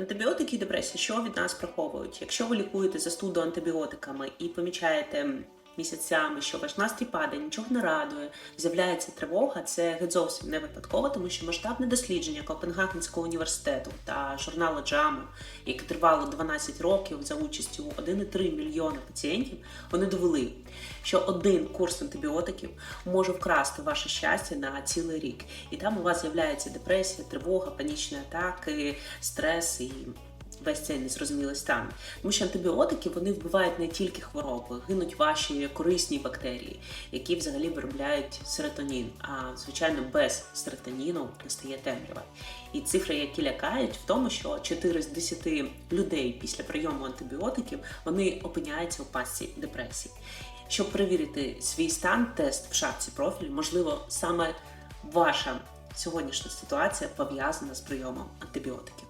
Антибіотики і депресія, що від нас приховують? Якщо ви лікуєте застуду антибіотиками і помічаєте місяцями, що ваш настрій падає, нічого не радує, з'являється тривога, це зовсім не випадково, тому що масштабне дослідження Копенгагенського університету та журналу JAMA, яке тривало 12 років за участю 1,3 мільйона пацієнтів, вони довели, що один курс антибіотиків може вкрасти ваше щастя на цілий рік. І там у вас з'являється депресія, тривога, панічні атаки, стрес і весь цей незрозумілий стан. Тому що антибіотики вони вбивають не тільки хвороби, гинуть ваші корисні бактерії, які взагалі виробляють серотонін. А звичайно, без серотоніну настає темрява. І цифри, які лякають, в тому, що 4 з 10 людей після прийому антибіотиків вони опиняються у пастці депресії. Щоб перевірити свій стан, тест в шапці профілю, можливо, саме ваша сьогоднішня ситуація пов'язана з прийомом антибіотиків.